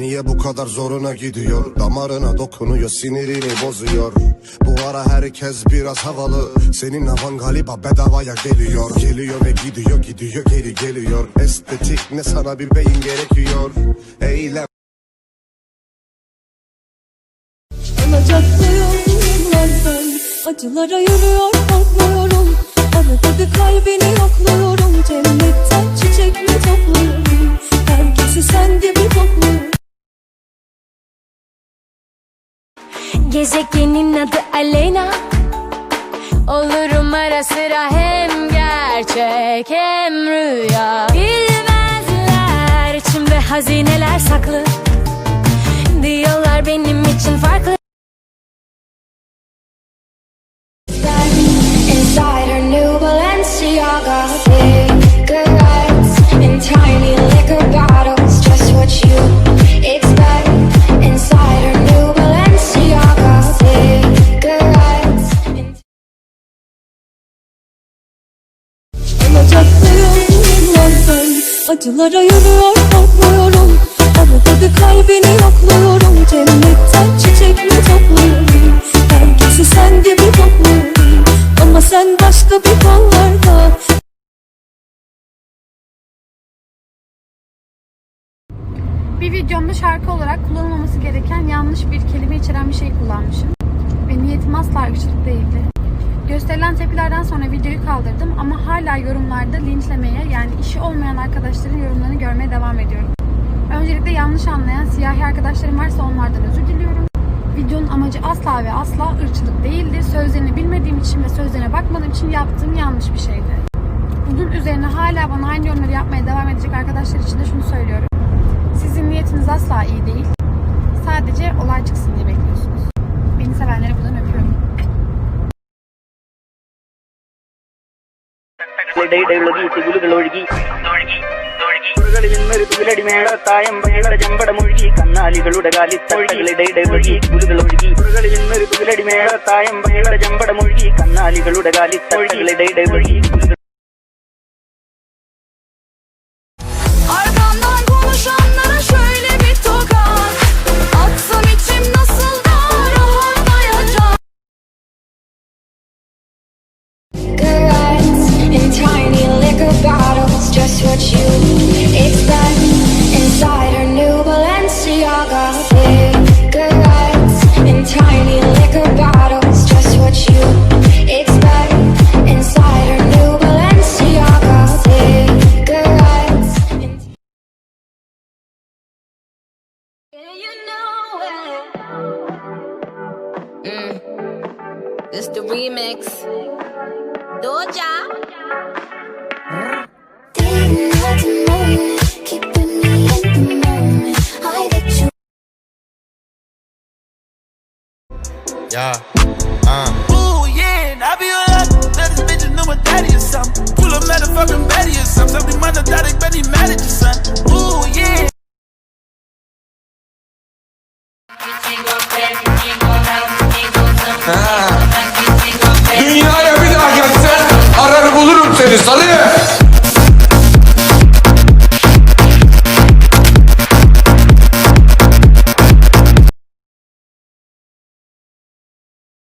Niye bu kadar zoruna gidiyor? Damarına dokunuyor sinirini bozuyor. Bu ara herkes biraz havalı. Senin havan galiba bedavaya geliyor. Geliyor ve gidiyor gidiyor geri geliyor. Estetik ne sana bir beyin gerekiyor? Eylem. Acılara yürüyor korkmuyorum Arada bir kalbini yokluyorum. Cennetten çiçek mi topluyorum Gezegenin adı Aleyna. Olurum ara sıra hem gerçek hem rüya. Bilmezler içimde hazineler saklı. Diyorlar benim için farklı Acılara yürüyor korkmuyorum Arada kalbini yokluyorum. Cennetten çiçek mi topluyorum Herkesi sen gibi topluyorum Ama sen başka bir kollarda. Bir videomda şarkı olarak kullanılmaması gereken yanlış bir kelime içeren bir şey kullanmışım. Ve niyetim asla ırkçılık değildi. Gösterilen tepkilerden sonra videoyu kaldırdım ama hala yorumlarda linçlemeye yani işi olmayan arkadaşların yorumlarını görmeye devam ediyorum. Öncelikle yanlış anlayan siyahi arkadaşlarım varsa onlardan özür diliyorum. Videonun amacı asla ve asla ırkçılık değildi. Sözlerini bilmediğim için ve sözlerine bakmadığım için yaptığım yanlış bir şeydi. Bunun üzerine hala bana aynı yorumları yapmaya devam edecek arkadaşlar için de şunu söylüyorum. Sizin niyetiniz asla iyi değil. Sadece olay çıksın ഒഴുകി തുകിലടി മേളത്തായം മേള ചെമ്പട മുഴുകി കന്നാലികളുടെ കാലിത്തഴകിലിടയുടെ ഒഴുകി കുലുകൾ ഒഴുകി പുറകളിൽ തുകിലടി മേളത്തായം മേള ചെമ്പട മുഴുകി കന്നാലികളുടെ കാലിത്തഴകിലിടയുടെ ഒഴുകി Mm. This the remix. Doja. Yeah. Uh.